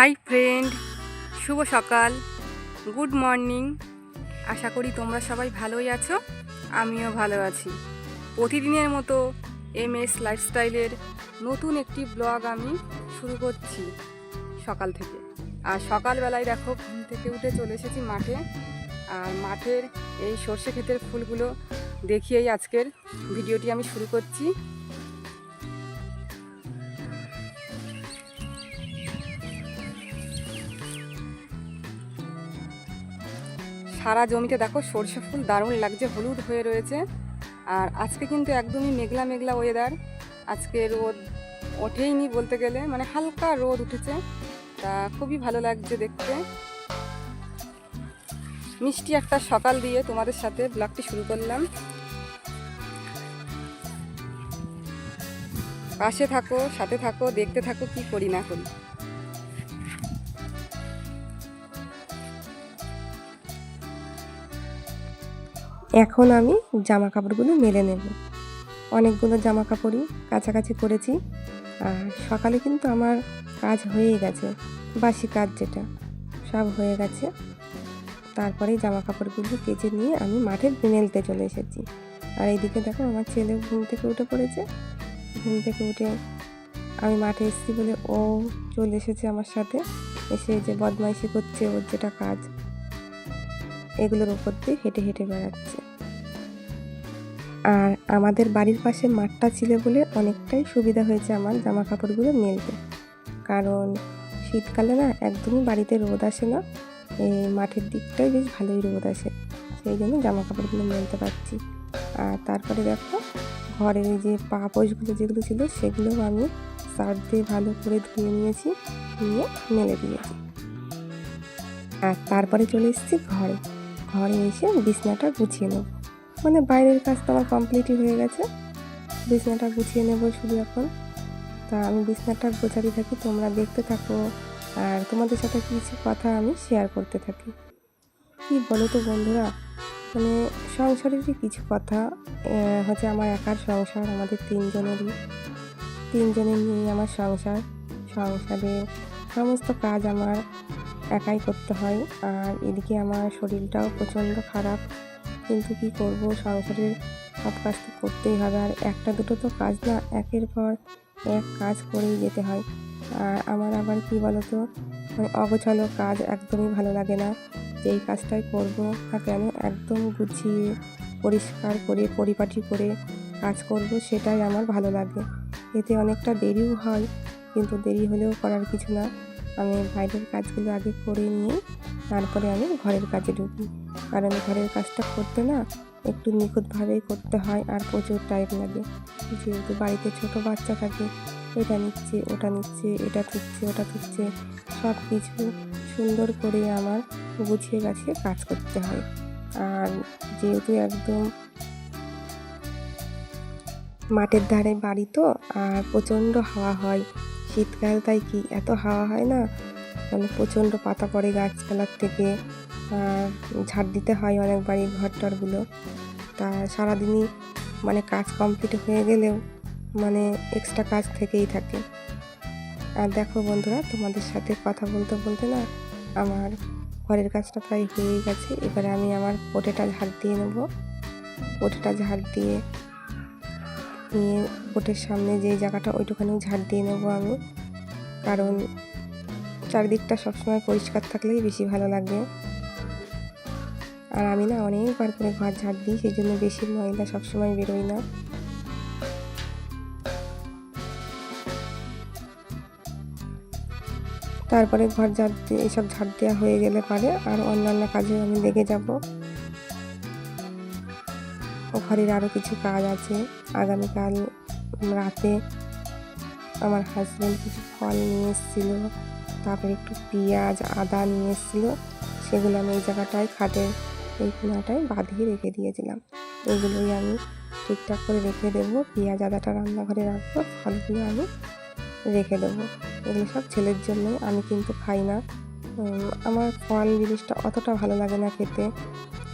Hi friend, শুভ সকাল, good morning. আশা করি তোমরা সবাই ভালোই আছো, আমিও ভালো আছি। প্রতিদিনের মতো এম এস লাইফস্টাইলের নতুন একটি ব্লগ আমি শুরু করছি সকাল থেকে। আর সকালবেলায় দেখো, ঘুম থেকে উঠে চলে এসেছি মাঠে। আর মাঠের এই সর্ষে ক্ষেতের ফুলগুলো দেখিয়েই আজকের ভিডিওটি আমি শুরু করছি। সারা জমিতে দেখো সর্ষে ফুল দারুণ লাগছে, হলুদ হয়ে রয়েছে। আর আজকে কিন্তু একদমই মেঘলা মেঘলা ওয়েদার আজকে রোদ ওঠেইনি বলতে গেলে মানে হালকা রোদ উঠেছে। তা খুবই ভালো লাগছে দেখতে। মিষ্টি একটা সকাল দিয়ে তোমাদের সাথে ব্লগটি শুরু করলাম। পাশে থাকো, সাথে থাকো, দেখতে থাকো কি করি না করি। এখন আমি জামা কাপড়গুলো মেলে নেব। অনেকগুলো জামা কাপড়ই কাছাকাছি করেছি। আর সকালে কিন্তু আমার কাজ হয়েই গেছে, বাসি কাজ যেটা, সব হয়ে গেছে। তারপরেই জামা কাপড়গুলো কেচে নিয়ে আমি মাঠে মেলতে চলে এসেছি। আর এইদিকে দেখো আমার ছেলে ঘুম থেকে উঠে পড়েছে। ঘুম থেকে উঠে আমি মাঠে এসেছি বলে ও চলে এসেছে আমার সাথে। এসে যে বদমাইশি করছে ওর যেটা কাজ। এগুলোর উপর দিয়ে হেঁটে হেঁটে বেড়াচ্ছে। আর আমাদের বাড়ির পাশে মাঠটা ছিল বলে অনেকটাই সুবিধা হয়েছে আমার জামা কাপড়গুলো মেলতে। কারণ শীতকালে না একদমই বাড়িতে রোদ আসে না। এই মাঠের দিকটাই বেশ ভালোই রোদ আসে, সেই জন্য জামা কাপড়গুলো মেলতে পারছি। আর তারপরে দেখো, ঘরের এই যে পা পোষগুলো যেগুলো ছিল সেগুলোও আমি সার্ফ দিয়ে ভালো করে ধুয়ে নিয়েছি, নিয়ে মেলে দিয়েছি। আর তারপরে চলে এসেছি ঘরে। ঘরে এসে বিছনাটা গুছিয়ে নেব। মানে বাইরের কাজ তো আমার কমপ্লিটই হয়ে গেছে। বিছনাটা গুছিয়ে নেব শুধু এখন। তা আমি বিছনাটা গোছাতে থাকি, তোমরা দেখতে থাকো। আর তোমাদের সাথে কিছু কথা আমি শেয়ার করতে থাকি। কি বলো তো বন্ধুরা? মানে সংসারেরই কিছু কথা হচ্ছে আমার একার সংসার, আমাদের তিনজনেরই। তিনজনের নিয়ে আমার সংসার। সংসারে সমস্ত কাজ আমার একাই করতে হয়। আর এদিকে আমার শরীরটাও প্রচণ্ড খারাপ। কিন্তু কি করব? সংসারের সব কাজ তো করতেই হবে। আর একটা দুটো তো কাজ না, একের পর এক কাজ করেই যেতে হয়। আর আমার আবার কি বলতো? মানে অগোছালো কাজ একদমই ভালো লাগে না। যেই কাজটাই করব না কেন একদম গুছিয়ে, পরিষ্কার করে, পরিপাটি করে কাজ করব, সেটাই আমার ভালো লাগে। এতে অনেকটা দেরিও হয়, কিন্তু দেরি হলেও করার কিছু না। আমি বাইরের কাজগুলো আগে করে নিয়ে তারপরে আমি ঘরের কাজে ঢুকি। কারণ ঘরের কাজটা করতে না একটু নিখুঁতভাবেই করতে হয় আর প্রচুর টাইম লাগে। যেহেতু বাড়িতে ছোট বাচ্চা থাকে, এটা নিচ্ছে, ওটা নিচ্ছে, এটা থুচ্ছে ওটা থুচ্ছে সব কিছু সুন্দর করে আমার গুছিয়ে গাছিয়ে কাজ করতে হয়। আর যেহেতু একদম মাঠের ধারে বাড়ি তো, আর প্রচণ্ড হাওয়া হয় শীতকাল তাই কি এত হাওয়া হয় না? মানে প্রচণ্ড পাতা পড়ে গাছপালার থেকে ঝাড় দিতে হয় অনেক বাড়ির ঘর টরগুলো তা সারাদিনই মানে কাজ কমপ্লিট হয়ে গেলেও মানে এক্সট্রা কাজ থেকেই থাকে। আর দেখো বন্ধুরা, তোমাদের সাথে কথা বলতে বলতে না আমার ঘরের কাজটা প্রায় হয়েই গেছে। এবারে আমি আমার পোটেটা ঝাড় দিয়ে নেব। পোটেটা ঝাড় দিয়ে নিয়ে পোটের সামনে যে জায়গাটা ওইটুখানেও ঝাড় দিয়ে নেব আমি। কারণ চারিদিকটা সবসময় পরিষ্কার থাকলেই বেশি ভালো লাগবে। আর আমি না অনেকবার করে ঘর ঝাড় দিই, সেই জন্য বেশি ময়লা সবসময় বেরোই না। তারপরে ঘর ঝাড় দিয়ে এসব ঝাড় দেওয়া হয়ে গেলে পারে, আর অন্যান্য কাজে আমি লেগে যাব। ঘরের আরও কিছু কাজ আছে। আগামীকাল রাতে আমার হাজব্যান্ড কিছু ফল নিয়ে এসেছিল, তারপরে একটু পেঁয়াজ, আদা নিয়ে এসেছিল, সেগুলো আমি এই জায়গাটায় খাটের এই কোনাটায় বাঁধিয়ে রেখে দিয়েছিলাম। এগুলোই আমি ঠিকঠাক করে রেখে দেবো, পেঁয়াজ, আদাটা রান্নাঘরে রাখব, ফলগুলো আমি রেখে দেবো। এগুলো সব ছেলের জন্য আমি কিন্তু খাই না। আমার ফল জিনিসটা অতটা ভালো লাগে না খেতে।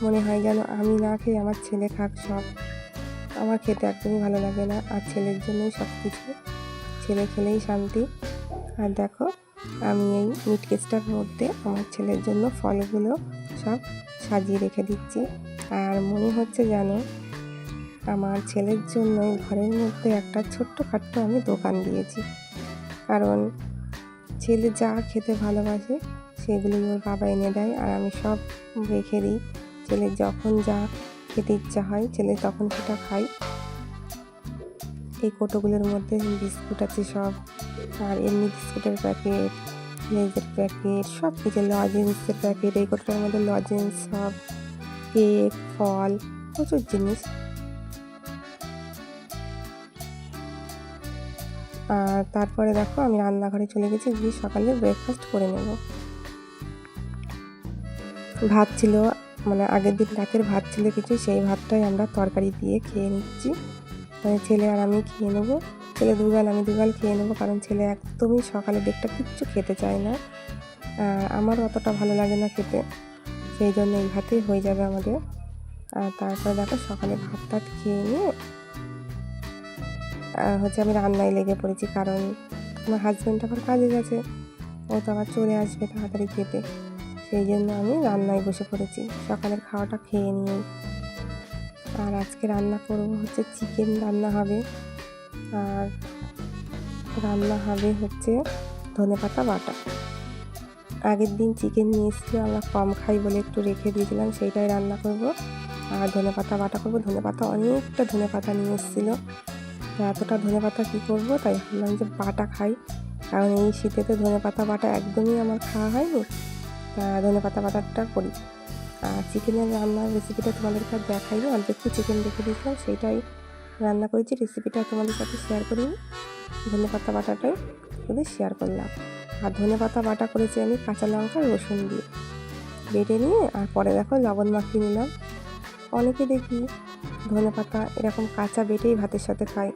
মনে হয় যেন আমি না খেয়ে আমার ছেলে খাক সব। আমার খেতে একদমই ভালো লাগে না, আর ছেলের জন্যই সব কিছু ছেলে খেলেই শান্তি। আর দেখো, আমি এই মিট কেসটার মধ্যে আমার ছেলের জন্য ফলগুলো সব সাজিয়ে রেখে দিচ্ছি। আর মনে হচ্ছে যেন আমার ছেলের জন্য ঘরের মধ্যে একটা ছোট্টখাট্ট আমি দোকান দিয়েছি। কারণ ছেলে যা খেতে ভালোবাসে সেগুলোই ওর বাবা এনে দেয়, আর আমি সব রেখে দিই। ছেলে যখন যা খেতে ইচ্ছা হয়, ছেলে তখন সেটা খাই এই কোটোগুলোর মধ্যে বিস্কুট আছে সব। আর এমনি বিস্কুটের প্যাকেট, লেজের প্যাকেট সব কিছু লজেন্সের প্যাকেট, এই কোটোটার মধ্যে লজেন্স, সব কেক, ফল, প্রচুর জিনিস। আর তারপরে দেখো, আমি রান্নাঘরে চলে গেছি, গিয়ে সকালে ব্রেকফাস্ট করে নেব। ভাত ছিল মানে আগের দিন রাতের ভাত ছিল কিছু, সেই ভাতটাই আমরা তরকারি দিয়ে খেয়ে নিচ্ছি। মানে ছেলে আর আমি খেয়ে নেব। ছেলে দুগাল আমি দুগাল খেয়ে নেব, কারণ ছেলে একদমই সকালে দিকটা কিচ্ছু খেতে চায় না। আমার অতটা ভালো লাগে না খেতে। সেই জন্য এই ভাতেই হয়ে যাবে আমাদের। আর তারপরে দেখো সকালে ভাত টাত খেয়ে নিয়ে হচ্ছে আমি রান্নায় লেগে পড়েছি, কারণ আমার হাজব্যান্ড আবার কাজে গেছে। ও তো আবার চলে আসবে তাড়াতাড়ি খেতে। সেই জন্য আমি রান্নায় বসে পড়েছি। সকালের খাওয়াটা খেয়ে নিয়ে আর আজকে রান্না করব হচ্ছে চিকেন রান্না হবে। আর রান্না হবে হচ্ছে ধনেপাতা বাটা। আগের দিন চিকেন নিয়ে এসেছিল আমরা কম খাই বলে একটু রেখে দিয়েছিলাম, সেইটাই রান্না করব। আর ধনেপাতা বাটা করব। ধনেপাতা অনেকটা ধনেপাতা নিয়ে এসেছিল। তো এতটা ধনেপাতা কী করব? তাই ভাবলাম যে বাটা খাই। কারণ এই শীতেতে ধনেপাতা বাটা একদমই আমার খাওয়া হয়নি। তা ধনেপাতা বাটাটা করি। আর চিকেনের রান্নার রেসিপিটা তোমাদেরকে আর দেখাইনি অল্প একটু চিকেন রেখে দিয়েছিলাম, সেইটাই রান্না করেছি। রেসিপিটা তোমাদের সাথে শেয়ার করিনি ধনে পাতা বাটাটাই শুধু শেয়ার করলাম। আর ধনে পাতা বাটা করেছি আমি কাঁচা লঙ্কা, রসুন দিয়ে। বেটে নিয়ে, আর পরে দেখো লবণ মাখিয়ে নিলাম। অনেকে দেখি ধনে পাতা এরকম কাঁচা বেটেই ভাতের সাথে খায়।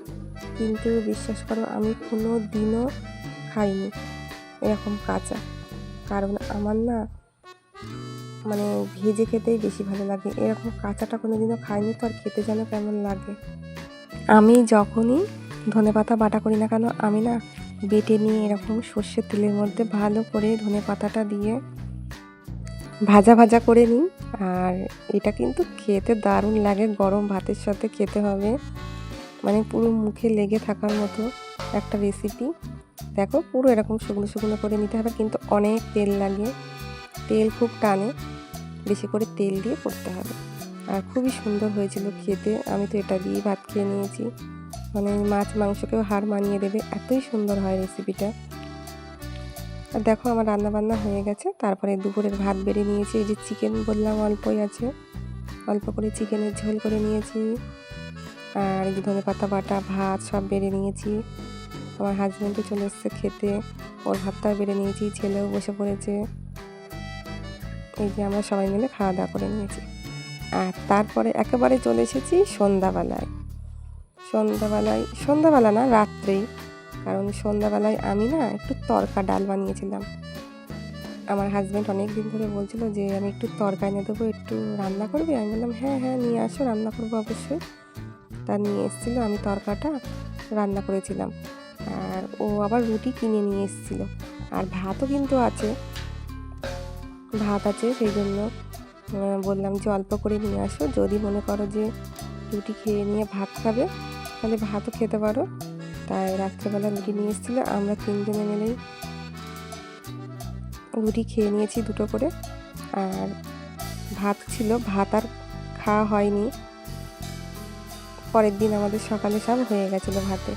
কিন্তু বিশ্বাস করো, আমি কোনো দিনও খাইনি। এরকম কাঁচা। কারণ আমার না মানে ভেজে খেতেই বেশি ভালো লাগে। এরকম কাঁচাটা কোনো দিনও খাইনি তো, আর খেতে যেন কেমন লাগে। আমি যখনই ধনেপাতা বাটা করি না কেন, আমি না বেটে নিয়ে এরকম সর্ষের তেলের মধ্যে ভালো করে ধনে পাতাটা দিয়ে ভাজা ভাজা করে নিই। আর এটা কিন্তু খেতে দারুণ লাগে, গরম ভাতের সাথে খেতে হবে। মানে পুরো মুখে লেগে থাকার মতো। একটা রেসিপি দেখো, পুরো এরকম শুকনো শুকনো করে নিতে হবে, কিন্তু অনেক তেল লাগে তেল খুব টানে, বেশি করে তেল দিয়ে করতে হবে। আর খুবই সুন্দর হয়েছিল খেতে, আমি তো এটা দিয়ে ভাত খেয়ে নিয়েছি। মানে মাছ মাংসকেও হার মানিয়ে দেবে, এতই সুন্দর হয় রেসিপিটা আর দেখো, আমার রান্না বান্না হয়ে গেছে। তারপরে দুপুরের ভাত বেড়ে নিয়েছি, এই যে চিকেন বললাম অল্পই আছে। অল্প করে চিকেনের ঝোল করে নিয়েছি। আর এই ধনে পাতা, বাটা, ভাত সব বেড়ে নিয়েছি। আমার হাজব্যান্ডও চলে এসছে খেতে। ওর ভাতটাও বেড়ে নিয়েছি, ছেলেও বসে পড়েছে। এই যে আমরা সবাই মিলে খাওয়া দাওয়া করে নিয়েছি। আর তারপরে একেবারে চলে এসেছি সন্ধ্যাবেলায়। সন্ধ্যাবেলায়, সন্ধ্যাবেলা না রাত্রেই কারণ সন্ধ্যাবেলায় আমি না একটু তরকা ডাল বানিয়েছিলাম। আমার হাজব্যান্ড অনেক দিন ধরে বলছিল যে, আমি একটু তরকা এনে দেবো, একটু রান্না করবে? আমি বললাম হ্যাঁ হ্যাঁ নিয়ে আসো, রান্না করব অবশ্যই। তা নিয়ে এসেছিল, আমি তরকাটা রান্না করেছিলাম। আর ও আবার রুটি কিনে নিয়ে এসেছিল। আর ভাতও কিন্তু আছে। ভাত আছে, সেই জন্য বললাম যে অল্প করে নিয়ে আসো। যদি মনে করো যে রুটি খেয়ে নিয়ে ভাত খাবে, তাহলে ভাতও খেতে পারো। তাই রাত্রেবেলা রুটি নিয়ে এসেছিল। আমরা তিনজনে মিলেই রুটি খেয়ে নিয়েছি দুটো করে। আর ভাত ছিল, ভাত আর খাওয়া হয়নি। পরের দিন আমাদের সকালে সব হয়ে গেছিল ভাতে।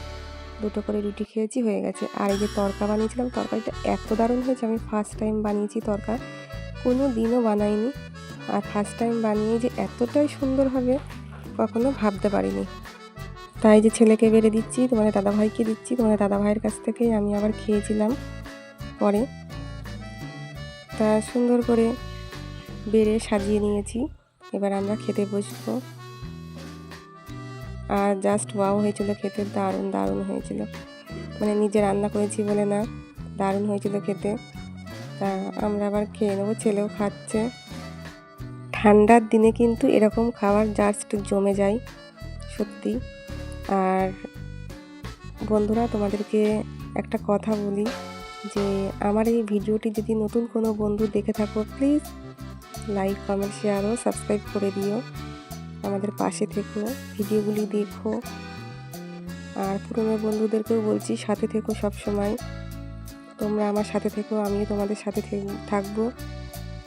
দুটো করে রুটি খেয়েছি, হয়ে গেছে। আর এই যে তরকা বানিয়েছিলাম, তরকারিটা এত দারুণ হয়েছে। আমি ফার্স্ট টাইম বানিয়েছি তরকা, কোনো দিনও বানাইনি। আর ফার্স্ট টাইম বানিয়ে যে এতটাই সুন্দর হবে, কখনো ভাবতে পারিনি। তাই যে ছেলেকে বেড়ে দিচ্ছি, তোমাদের দাদাভাইকে দিচ্ছি, তোমাদের দাদাভাইয়ের কাছ থেকেই আমি আবার খেয়েছিলাম পরে। তা সুন্দর করে বেড়ে সাজিয়ে নিয়েছি। এবার আমরা খেতে বসবো। আর জাস্ট ওয়াও হয়েছিল খেতে, দারুণ দারুণ হয়েছিল। মানে নিজে রান্না করেছি বলে না, দারুণ হয়েছিল খেতে। তা আমরা আবার খেয়ে নেব, ছেলেও খাচ্ছে। ঠান্ডার দিনে কিন্তু এরকম খাবার জাস্ট জমে যায়, সত্যি। আর বন্ধুরা, তোমাদেরকে একটা কথা বলি, যে আমার এই ভিডিওটি যদি নতুন কোনো বন্ধু দেখে থাকো প্লিজ লাইক কমেন্ট শেয়ার ও সাবস্ক্রাইব করে দিও। আমাদের পাশে থেকো, ভিডিওগুলি দেখো। আর পুরনো বন্ধুদেরকেও বলছি, সাথে থেকো সব সময় তোমরা আমার সাথে থেকো, আমিও তোমাদের সাথে থাকব।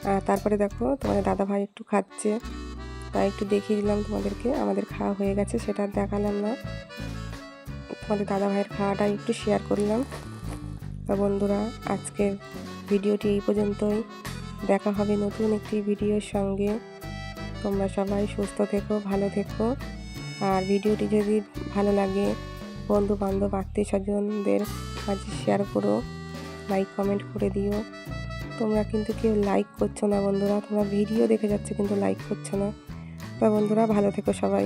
আর তারপরে দেখো, তোমাদের দাদা ভাই একটু খাচ্ছে। তাই একটু দেখিয়ে দিলাম তোমাদেরকে, আমাদের খাওয়া হয়ে গেছে, সেটা দেখালাম না। তোমাদের দাদা ভাইয়ের খাওয়াটা একটু শেয়ার করলাম। তা বন্ধুরা, আজকের ভিডিওটি এই পর্যন্তই। দেখা হবে নতুন একটি ভিডিওর সঙ্গে। তোমরা সবাই সুস্থ থেকো, ভালো থেকো। আর ভিডিওটি যদি ভালো লাগে বন্ধু বান্ধব আত্মীয় স্বজনদের কাছে শেয়ার করো লাইক কমেন্ট করে দিও। তোমরা কিন্তু কেউ লাইক করছ না বন্ধুরা, তোমরা ভিডিও দেখে যাচ্ছে কিন্তু লাইক করছ না। তা বন্ধুরা ভালো থেকো সবাই।